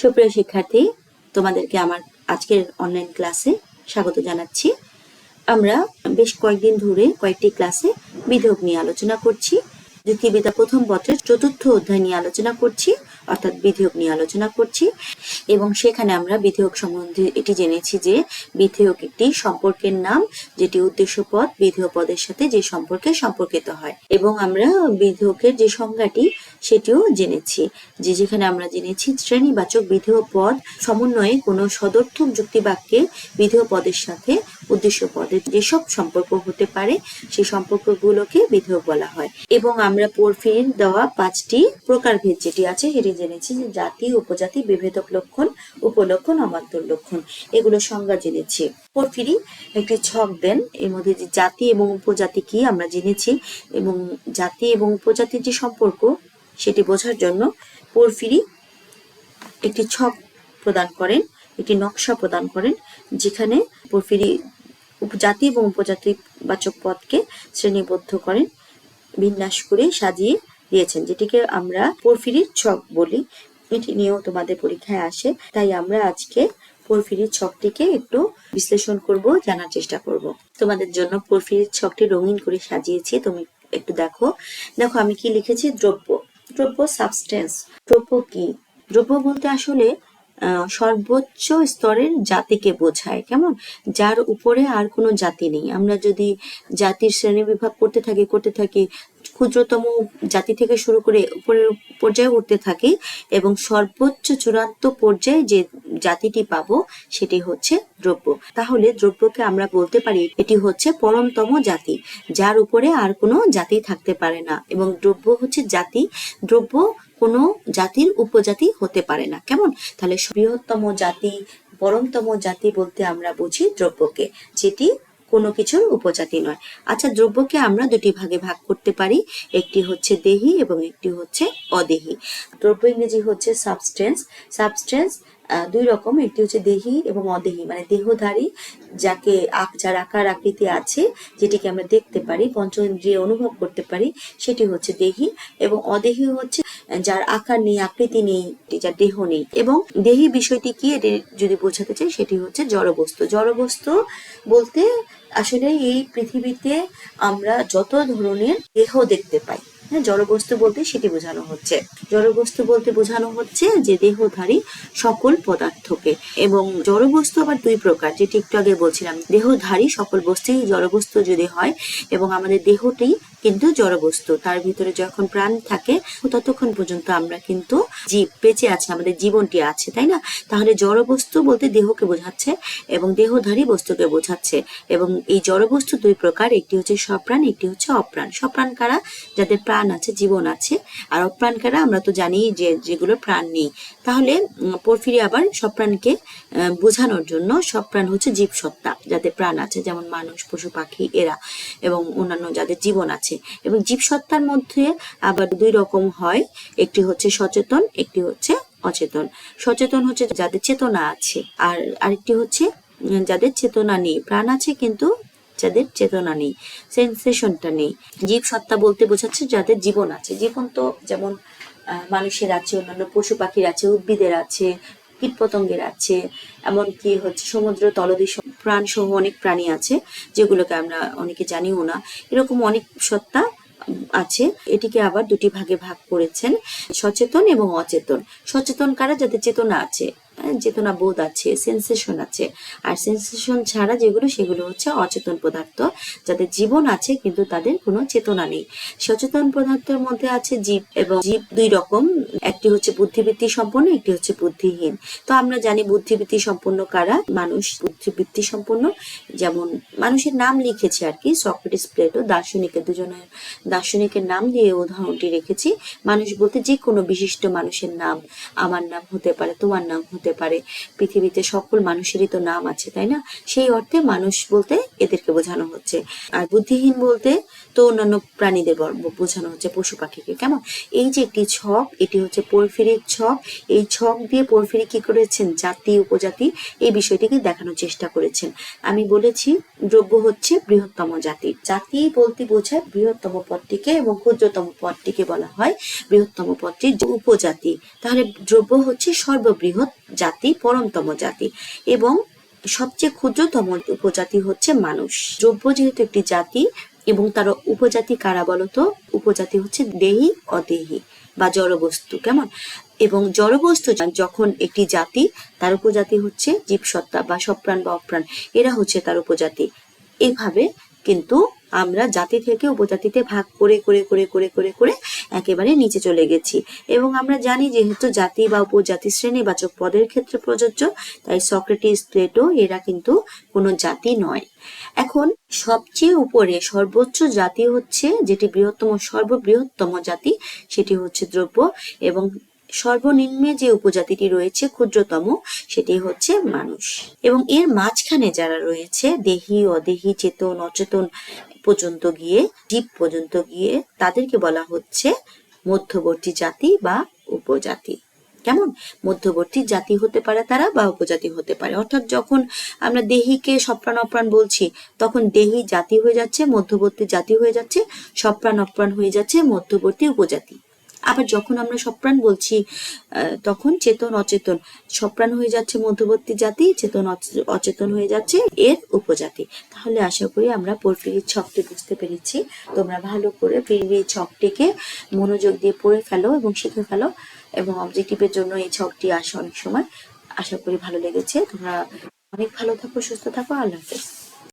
সুপ্রিয় শিক্ষার্থী, তোমাদেরকে আমার আজকের অনলাইন ক্লাসে স্বাগত জানাচ্ছি। আমরা বেশ কয়েকদিন ধরে কয়েকটি ক্লাসে বিধক নিয়ে আলোচনা করছি। যুক্তিবিদ্যা প্রথম পত্রের চতুর্থ অধ্যায় নিয়ে আলোচনা করছি, অর্থাৎ বিধেয়ক নিয়ে আলোচনা করছি। এবং সেখানে আমরা বিধেয়ক সম্বন্ধে এটি জেনেছি যে বিধেয়ক একটি সম্পর্কের নাম, যেটি উদ্দেশ্য পদ বিধেয় পদের সাথে যে সম্পর্কে সম্পর্কিত হয়। এবং আমরা বিধেয়কের যে সংজ্ঞাটি, সেটিও জেনেছি। যে যেখানে আমরা জেনেছি শ্রেণীবাচক বিধেয় পদ সমন্বয়ে কোনো সদর্থক যুক্তি বাক্যে বিধেয় পদের সাথে উদ্দেশ্য পদের যেসব সম্পর্ক হতে পারে, সেই সম্পর্কগুলোকে বিধেয়ক বলা হয়। এবং আমরা পোরফিরির দেওয়া পাঁচটি প্রকারভেদ যেটি আছে সেটি জেনেছি যে জাতি, উপজাতি, বিভেদক লক্ষণ, উপলক্ষণ অমান্তর লক্ষণ। এগুলো সংজ্ঞা জেনেছি। পরফিরি একটি ছক দেন, এর মধ্যে যে জাতি এবং উপজাতি কি আমরা জেনেছি, এবং জাতি এবং উপজাতির যে সম্পর্ক সেটি বোঝার জন্য পরফিরি একটি ছক প্রদান করেন, একটি নকশা প্রদান করেন, যেখানে পোরফিরি উপজাতি এবং উপজাতি বাচক পদকে শ্রেণীবদ্ধ করেন। বিন্যাস করে সাজিয়ে দিয়েছেন, যেটিকে আমরা পোরফিরির ছক বলি। এটি নিয়েও তোমাদের পরীক্ষায় আসে, তাই আমরা আজকে পোরফিরির ছকটিকে একটু বিশ্লেষণ করব, জানার চেষ্টা করব। তোমাদের জন্য পোরফিরির ছকটি রঙিন করে সাজিয়েছি, তুমি একটু দেখো। দেখো, আমি কি লিখেছি? দ্রব্য। দ্রব্য সাবস্টেন্স দ্রব্য কি? দ্রব্য বলতে আসলে সর্বোচ্চ স্তরের জাতিকে বোঝায়, কেমন? যার উপরে আর কোনো জাতি নেই। আমরা যদি জাতির শ্রেণি বিভাগ করতে থাকি করতে থাকি ক্ষুদ্রতম জাতি থেকে শুরু করে উপরের পর্যায়ে উঠতে থাকি এবং সর্বোচ্চ চূড়ান্ত পর্যায়ে যে জাতিটি পাবো সেটি হচ্ছে দ্রব্য। তাহলে দ্রব্যকে আমরা বলতে পারি এটি হচ্ছে পরমতম জাতি, যার উপরে আর কোনো জাতি থাকতে পারে না এবং দ্রব্য হচ্ছে জাতি। দ্রব্য কোনো জাতির উপজাতি হতে পারে না। কেমন? তাহলে বৃহত্তম জাতি, পরমতম জাতি বলতে আমরা বুঝি দ্রব্যকে, যেটি কোনো কিছুর উপজাতি নয়। আচ্ছা দ্রব্যকে আমরা দুটি ভাগে ভাগ করতে পারি। একটি হচ্ছে দেহি এবং একটি হচ্ছে অদেহি। দ্রব্য ইংরেজি হচ্ছে সাবস্টেন্স সাবস্টেন্স দুই রকম। একটি হচ্ছে দেহি এবং অদেহি মানে দেহধারী যাকে যার আকার আকৃতি আছে, যেটিকে আমরা দেখতে পারি পঞ্চ ইন্দ্রিয়ে অনুভব করতে পারি, সেটি হচ্ছে দেহি এবং অদেহি হচ্ছে যার আকার নেই, আকৃতি নেই যার দেহ নেই। এবং দেহি বিষয়টি কি, এটি যদি বোঝাতে চাই, সেটি হচ্ছে জড়বস্তু। জড়বস্তু বলতে আসলে এই পৃথিবীতে আমরা যত ধরনের দেহ দেখতে পাই হ্যাঁ জড়বস্তু বলতে সেটি বোঝানো হচ্ছে। জড়বস্তু বলতে বোঝানো হচ্ছে যে দেহধারী সকল পদার্থকে এবং জড়বস্তু আবার দুই প্রকার, যেটি একটু আগে বলছিলাম। দেহধারী সকল বস্তুই জড়বস্তু যদি হয় এবং আমাদের দেহটি কিন্তু জড়বস্তু, তার ভিতরে যখন প্রাণ থাকে, ততক্ষণ পর্যন্ত আমরা কিন্তু জীব বেঁচে আছে, আমাদের জীবনটি আছে, তাই না? তাহলে জড়বস্তু বলতে দেহকে বোঝাচ্ছে এবং দেহধারী বস্তুকে বোঝাচ্ছে এবং এই জড়বস্তু দুই প্রকার, একটি হচ্ছে সপ্রাণ একটি হচ্ছে অপ্রাণ। সপ্রাণ কারা? যাদের প্রাণ আছে জীবন আছে। আর অপ্রাণ কারা আমরা তো জানি যে যেগুলো প্রাণ নেই। তাহলে পরফিরি আবার সপ্রাণকে আহ, বোঝানোর জন্য সপ্রাণ হচ্ছে জীবসত্তা যাদের প্রাণ আছে যেমন মানুষ পশু পাখি এরা এবং অন্যান্য যাদের জীবন আছে। এবং জীবসত্তার মধ্যে আবার দুই রকম হয়। একটি হচ্ছে সচেতন একটি হচ্ছে অচেতন। সচেতন হচ্ছে যাদের চেতনা আছে আর আরেকটি হচ্ছে যাদের চেতনা নেই। প্রাণ আছে কিন্তু যাদের চেতনা নেই সেন্সেশনটা নেই। জীব সত্তা বলতে বোঝাচ্ছে যাদের জীবন আছে। জীবন তো যেমন মানুষের আছে, অন্যান্য পশু পাখির আছে, উদ্ভিদের আছে কীট কীটপতঙ্গের আছে, এমনকি হচ্ছে সমুদ্র তলদেশ প্রাণ সহ অনেক প্রাণী আছে, যেগুলোকে আমরা অনেকে জানিও না। এরকম অনেক সত্তা আছে। এটিকে আবার দুটি ভাগে ভাগ করেছেন সচেতন এবং অচেতন। সচেতন কারা? যাদের চেতনা আছে। চেতনা বোধ আছে সেন্সেশন আছে। আর সেন্সেশন ছাড়া যেগুলো, সেগুলো হচ্ছে অচেতন পদার্থ। যাদের জীবন আছে কিন্তু তাদের কোনো চেতনা নেই। সচেতন পদার্থের মধ্যে আছে জীব এবং জীব দুই রকম। একটি হচ্ছে বুদ্ধিবৃত্তি সম্পন্ন, একটি হচ্ছে বুদ্ধিহীন। তো আমরা জানি বুদ্ধিবৃত্তি সম্পন্ন কারা? মানুষ। বুদ্ধিবৃত্তি সম্পন্ন, যেমন মানুষের নাম লিখেছে আর কি, সক্রেটিস প্লেটো, দার্শনিকের দুজনের, দার্শনিকের নাম দিয়ে উদাহরণটি রেখেছি। মানুষ বলতে যে কোনো বিশিষ্ট মানুষের নাম, আমার নাম হতে পারে, তোমার নাম হতে পারে। পৃথিবীতে সকল মানুষেরই তো নাম আছে তাই না? সেই অর্থে মানুষ বলতে এদেরকে বোঝানো হচ্ছে। আর বুদ্ধিহীন বলতে তো অন্যান্য প্রাণীদের বোঝানো হচ্ছে পশু পাখিকে। কেমন? এই যে একটি ছক, এটি হচ্ছে পরফিরিক ছক। এই ছক দিয়ে পরফিরি কি করেছেন? জাতি, উপজাতি, এই বিষয়টিকে দেখানোর চেষ্টা করেছেন। আমি বলেছি, দ্রব্য হচ্ছে বৃহত্তম জাতি। জাতি বলতে বোঝায় বৃহত্তম পদটিকে এবং ক্ষুদ্রতম পদটিকে বলা হয় বৃহত্তম পদটির যে উপজাতি। তাহলে দ্রব্য হচ্ছে সর্ববৃহৎ জাতি, পরমতম জাতি। এবং সবচেয়ে ক্ষুদ্রতম উপজাতি হচ্ছে মানুষ। দ্রব্য যেহেতু একটি জাতি এবং তার উপজাতি কারা বলতো? উপজাতি হচ্ছে দেহি, অদেহি বা জড়বস্তু, কেমন? এবং জড়বস্তু যখন একটি জাতি, তার উপজাতি হচ্ছে জীবসত্তা বা সপ্রাণ বা অপ্রাণ। এরা হচ্ছে তার উপজাতি। এইভাবে কিন্তু আমরা জাতি থেকে উপজাতিতে ভাগ করে করে করে করে করে করে একেবারে নিচে চলে গেছি। এবং আমরা জানি যেহেতু জাতি বা উপজাতি শ্রেণীবাচক পদের ক্ষেত্রে প্রযোজ্য, তাই সক্রেটিস প্লেটো এরা কিন্তু কোনো জাতি নয়। এখন সবচেয়ে উপরে সর্বোচ্চ জাতি হচ্ছে, যেটি বৃহত্তম, সর্ববৃহত্তম জাতি, সেটি হচ্ছে দ্রব্য। এবং সর্বনিম্নে যে উপজাতিটি রয়েছে, ক্ষুদ্রতম, সেটি হচ্ছে মানুষ। এবং এর মাঝখানে যারা রয়েছে, দেহি, অদেহি, চেতন, অচেতন পর্যন্ত গিয়ে জীব পর্যন্ত গিয়ে তাদেরকে বলা হচ্ছে মধ্যবর্তী জাতি বা উপজাতি। কেমন? মধ্যবর্তী জাতি হতে পারে তারা বা উপজাতি হতে পারে। অর্থাৎ যখন আমরা দেহিকে সপ্রাণ অপ্রাণ বলছি, তখন দেহি জাতি হয়ে যাচ্ছে, মধ্যবর্তী জাতি হয়ে যাচ্ছে সপ্রাণ অপ্রাণ হয়ে যাচ্ছে মধ্যবর্তী উপজাতি। আবার যখন আমরা সপ্রাণ বলছি তখন চেতন অচেতন। সপ্রাণ হয়ে যাচ্ছে মধ্যবর্তী জাতি, চেতন অচেতন হয়ে যাচ্ছে এর উপজাতি। তাহলে আশা করি আমরা পরফিরির ছকটি বুঝতে পেরেছি। তোমরা ভালো করে পরফিরির ছকটিকে মনোযোগ দিয়ে পড়ে ফেলো এবং শিখে ফেলো এবং অবজেক্টিভের জন্য এই ছকটি আসে অনেক সময়। আশা করি ভালো লেগেছে। তোমরা অনেক ভালো থাকো, সুস্থ থাকো। আল্লাহ হাফেজ।